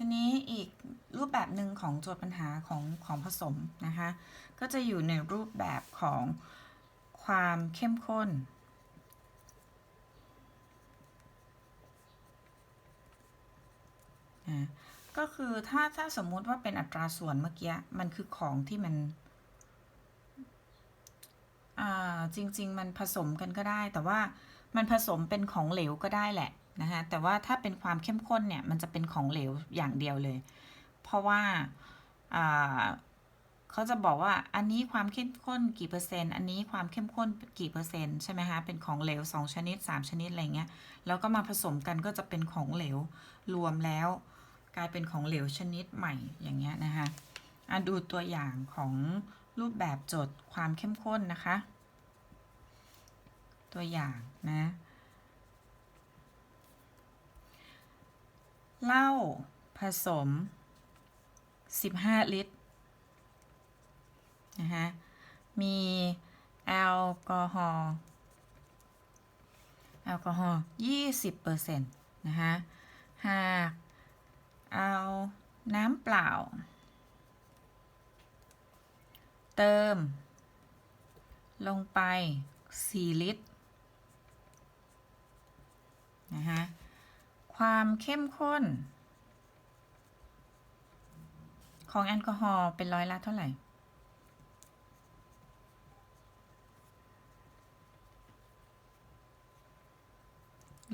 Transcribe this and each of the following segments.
ทีนี้อีกรูปแบบหนึ่งของโจทย์ปัญหาของของผสมนะคะ ก็จะอยู่ในรูปแบบของความเข้มข้น ก็คือถ้าถ้าสมมุติว่าเป็นอัตราส่วนเมื่อกี้มันคือของที่มันอ่าจริง ๆ มันผสมกันก็ได้ แต่ว่ามันผสมเป็นของเหลวก็ได้แหละ นะคะแต่ว่าถ้าเป็นความเข้มข้นเนี่ยมันจะเป็นของเหลวอย่างเดียวเลย เพราะว่าเขาจะบอกว่าอันนี้ความเข้มข้นกี่เปอร์เซ็นต์อันนี้ความเข้มข้นกี่เปอร์เซ็นต์ใช่ไหมคะเป็นของเหลว 2 ชนิด 3 ชนิดอะไรเงี้ยแล้วก็มาผสมกันก็จะเป็นของเหลวรวมแล้ว กลายเป็นของเหลวชนิดใหม่อย่างเงี้ยนะคะอะดูตัวอย่างของรูปแบบโจทย์ความเข้มข้นนะคะ ตัวอย่างนะ เหล้าผสม 15 ลิตรนะคะมีแอลกอฮอล์แอลกอฮอล์20%นะคะหากเอาน้ำเปล่า เติม ลงไป 4 ลิตรนะคะ ความเข้มข้น ของแอลกอฮอล์เป็นร้อยละเท่าไหร่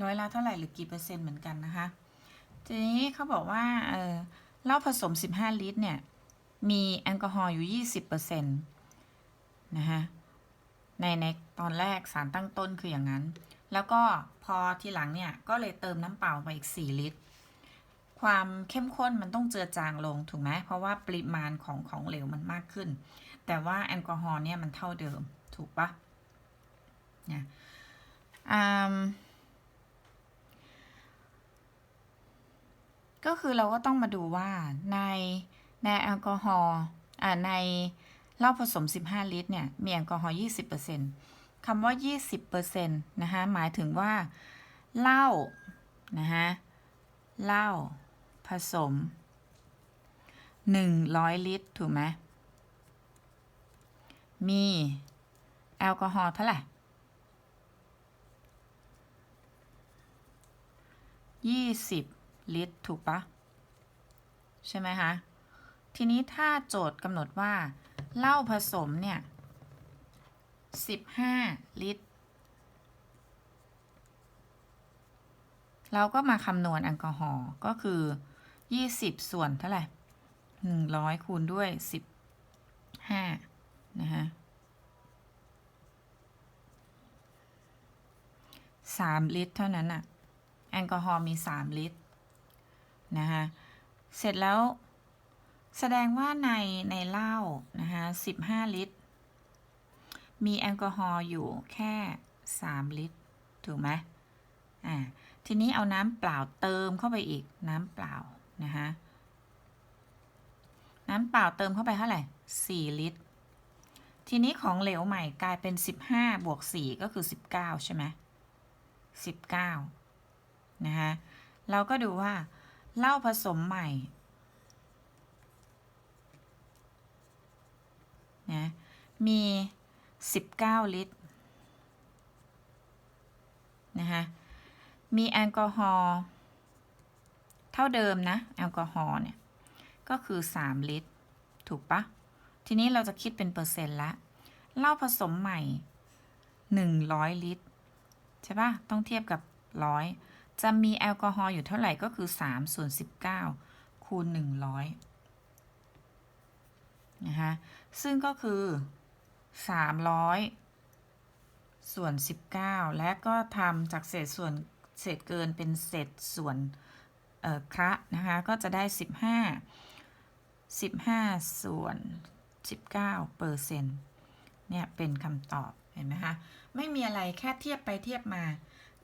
ร้อยละเท่าไหร่หรือกี่เปอร์เซ็นต์เหมือนกันนะคะ ทีนี้เขาบอกว่าเออเหล้าผสม 15 ลิตรเนี่ย มีแอลกอฮอล์อยู่ 20%นะคะในในตอนแรกสารตั้งต้นคืออย่างนั้น แล้วก็พอทีหลังเนี่ยก็เลยเติมน้ำเปล่าไปอีก 4 ลิตร ความเข้มข้นมันต้องเจือจางลงถูกไหมเพราะว่าปริมาณของของเหลวมันมากขึ้น แต่ว่าแอลกอฮอล์เนี่ยมันเท่าเดิมถูกปะนี่อืมก็คือเราก็ต้องมาดูว่าในในแอลกอฮอล์อ่าในเหล้าผสม 15 ลิตรเนี่ยมีแอลกอฮอล์20% คำว่า 20%นะคะหมายถึงว่าเหล้านะคะเหล้าผสม 100 ลิตร ถูกไหมมีแอลกอฮอล์เท่าไหร่20ลิตร ถูกปะใช่ไหมคะ ทีนี้ถ้าโจทย์กำหนดว่าเหล้าผสมเนี่ย 15ลิตร เราก็มาคำนวณแอลกอฮอล์ก็คือ20ส่วนเท่าไหร่100คูณด้วย15นะคะ3ลิตร เท่านั้นอะแอลกอฮอล์มี3ลิตรนะคะเสร็จแล้วแสดงว่าในในเหล้านะคะ15ลิตร มีแอลกอฮอล์อยู่แค่ 3 ลิตร ถูกไหมอ่า ทีนี้เอาน้ำเปล่าเติมเข้าไปอีกน้ำเปล่านะคะน้ำเปล่าเติมเข้าไปเท่าไหร่ 4 ลิตร ทีนี้ของเหลวใหม่กลายเป็น 15 บวก 4 ก็คือ 19 ใช่ไหม19 นะคะเราก็ดูว่าเหล้าผสมใหม่นะมี 19 ลิตรนะคะมีแอลกอฮอล์เท่าเดิมนะ แอลกอฮอล์เนี่ย ก็คือ 3 ลิตร ถูกปะทีนี้เราจะคิดเป็นเปอร์เซ็นต์ละเหล้าผสมใหม่ 100 ลิตร ใช่ปะต้องเทียบกับ 100 จะมีแอลกอฮอล์อยู่เท่าไหร่ก็คือ3ส่วน19คูณ100นะคะซึ่งก็คือ 300 ส่วน 19 และก็ทำจากเศษส่วนเศษเกินเป็นเศษส่วนคระนะคะ ก็จะได้ 15 15 ส่วน 19เปอร์เซ็นต์เนี่ยเป็นคำตอบเห็นไหมคะ ไม่มีอะไรแค่เทียบไปเทียบมา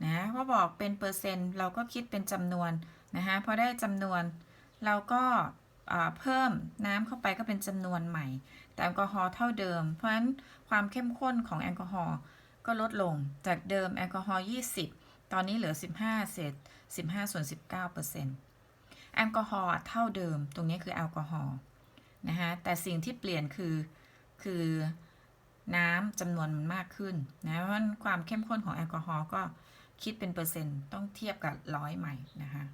นะพอบอกเป็นเปอร์เซ็นต์เราก็คิดเป็นจำนวนนะคะพอได้จำนวนเราก็ เพิ่มน้ำเข้าไปก็เป็นจำนวนใหม่ แต่แอลกอฮอล์เท่าเดิม เพราะฉะนั้นความเข้มข้นของแอลกอฮอล์ก็ลดลงจากเดิมแอลกอฮอล์20 ตอนนี้เหลือ 15 เศษ 15 ส่วน 19เปอร์เซ็นต์แอลกอฮอล์เท่าเดิม ตรงนี้คือแอลกอฮอล์นะคะแต่สิ่งที่เปลี่ยนคือคือน้ำจำนวนมันมากขึ้นนะเพราะฉะนั้นความเข้มข้นของแอลกอฮอล์ก็คิดเป็นเปอร์เซ็นต์ต้องเทียบกับร้อยใหม่นะคะ